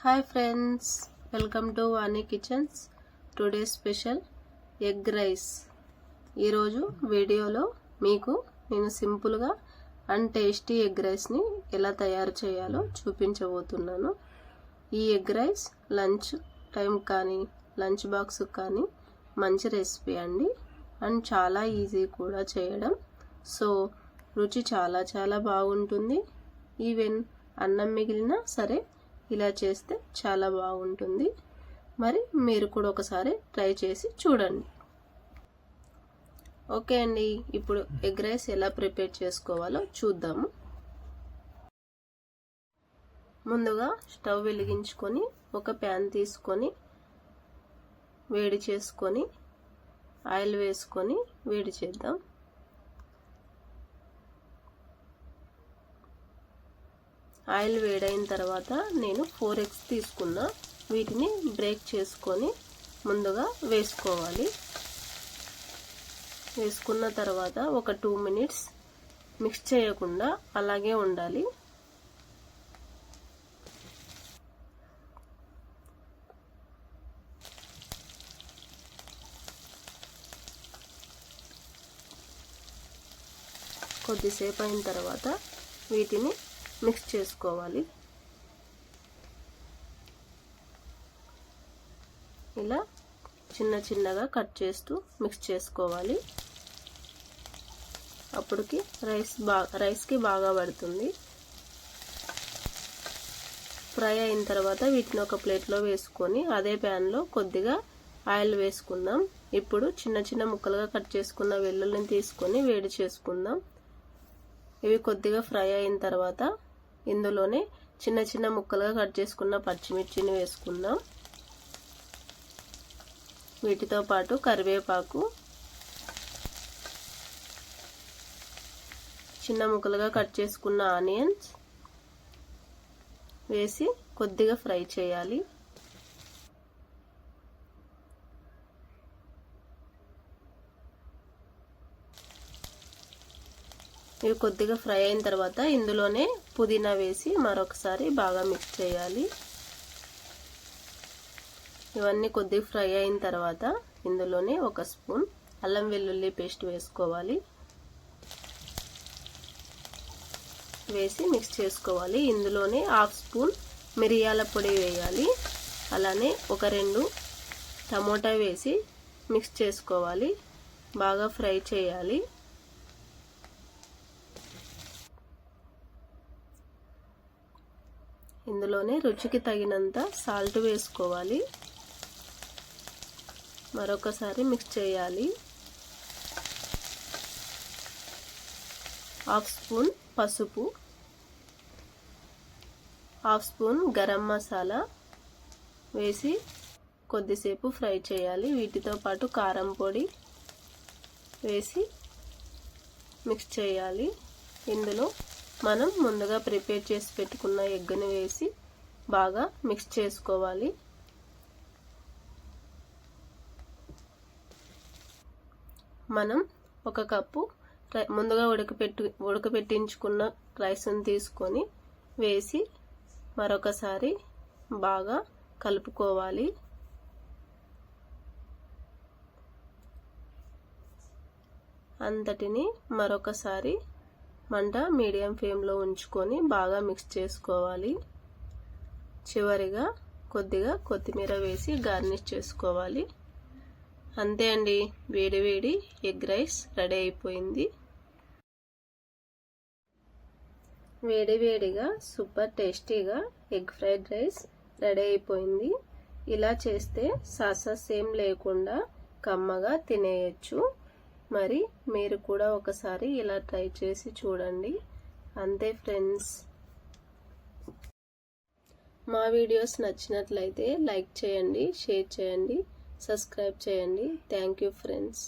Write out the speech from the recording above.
Hi friends welcome to Vani kitchens. Today special egg rice. ఈరోజు వీడియోలో మీకు నేను సింపుల్గా అండ్ టేస్టీ ఎగ్ రైస్ని ఎలా తయారు చేయాలో చూపించబోతున్నాను. ఈ ఎగ్ రైస్ లంచ్ టైం కానీ లంచ్ బాక్స్ కానీ మంచి రెసిపీ అండి. అండ్ చాలా ఈజీ కూడా చేయడం. సో రుచి చాలా చాలా బాగుంటుంది. ఈవెన్ అన్నం మిగిలినా సరే ఇలా చేస్తే చాలా బాగుంటుంది. మరి మీరు కూడా ఒకసారి ట్రై చేసి చూడండి. ఓకే అండి. ఇప్పుడు ఎగ్ రైస్ ఎలా ప్రిపేర్ చేసుకోవాలో చూద్దాము. ముందుగా స్టవ్ వెలిగించుకొని ఒక ప్యాన్ తీసుకొని వేడి చేసుకొని ఆయిల్ వేసుకొని వేడి చేద్దాం. ఆయిల్ వేడైన తర్వాత నేను ఫోర్ ఎగ్స్ తీసుకున్న వీటిని బ్రేక్ చేసుకొని ముందుగా వేసుకోవాలి. వేసుకున్న తర్వాత ఒక టూ మినిట్స్ మిక్స్ చేయకుండా అలాగే ఉండాలి. కొద్దిసేపు అయిన తర్వాత వీటిని మిక్స్ చేసుకోవాలి. ఇలా చిన్న చిన్నగా కట్ చేస్తూ మిక్స్ చేసుకోవాలి. అప్పటికి రైస్ బాగా రైస్కి బాగా పడుతుంది. ఫ్రై అయిన తర్వాత వీటిని ఒక ప్లేట్లో వేసుకొని అదే ప్యాన్లో కొద్దిగా ఆయిల్ వేసుకుందాం. ఇప్పుడు చిన్న చిన్న ముక్కలుగా కట్ చేసుకున్న వెల్లుల్లిని తీసుకొని వేడి చేసుకుందాం. ఇవి కొద్దిగా ఫ్రై అయిన తర్వాత ఇందులోనే చిన్న చిన్న ముక్కలుగా కట్ చేసుకున్న పచ్చిమిర్చిని వేసుకుందాం. వీటితో పాటు కరివేపాకు చిన్న ముక్కలుగా కట్ చేసుకున్న ఆనియన్స్ వేసి కొద్దిగా ఫ్రై చేయాలి. ఇవి కొద్దిగా ఫ్రై అయిన తర్వాత ఇందులోనే పుదీనా వేసి మరొకసారి బాగా మిక్స్ చేయాలి. ఇవన్నీ కొద్దిగా ఫ్రై అయిన తర్వాత ఇందులోనే ఒక స్పూన్ అల్లం వెల్లుల్లి పేస్ట్ వేసుకోవాలి. వేసి మిక్స్ చేసుకోవాలి. ఇందులోనే హాఫ్ స్పూన్ మిరియాల పొడి వేయాలి. అలానే ఒక రెండు టమోటా వేసి మిక్స్ చేసుకోవాలి. బాగా ఫ్రై చేయాలి. ఇందులోనే రుచికి తగినంత సాల్ట్ వేసుకోవాలి. మరొకసారి మిక్స్ చేయాలి. హాఫ్ స్పూన్ పసుపు. హాఫ్ స్పూన్ గరం మసాలా వేసి కొద్దిసేపు ఫ్రై చేయాలి. వీటితో పాటు కారం పొడి వేసి మిక్స్ చేయాలి. ఇందులో మనం ముందుగా ప్రిపేర్ చేసి పెట్టుకున్న ఎగ్గుని వేసి బాగా మిక్స్ చేసుకోవాలి. మనం ఒక కప్పు ముందుగా ఉడకపెట్టి ఉడకపెట్టించుకున్న రైస్ని తీసుకొని వేసి మరొకసారి బాగా కలుపుకోవాలి. అంతటిని మరొకసారి మంట మీడియం ఫ్లేమ్లో ఉంచుకొని బాగా మిక్స్ చేసుకోవాలి. చివరిగా కొద్దిగా కొత్తిమీర వేసి గార్నిష్ చేసుకోవాలి. అంతే అండి. వేడివేడి ఎగ్ రైస్ రెడీ అయిపోయింది. వేడివేడిగా సూపర్ టేస్టీగా ఎగ్ ఫ్రైడ్ రైస్ రెడీ అయిపోయింది. ఇలా చేస్తే సాసస్ ఏం లేకుండా కమ్మగా తినేయచ్చు. మరి మీరు కూడా ఒకసారి ఇలా ట్రై చేసి చూడండి. అంతే ఫ్రెండ్స్. మా వీడియోస్ నచ్చినట్లయితే లైక్ చేయండి షేర్ చేయండి సబ్స్క్రైబ్ చేయండి. Thank you friends.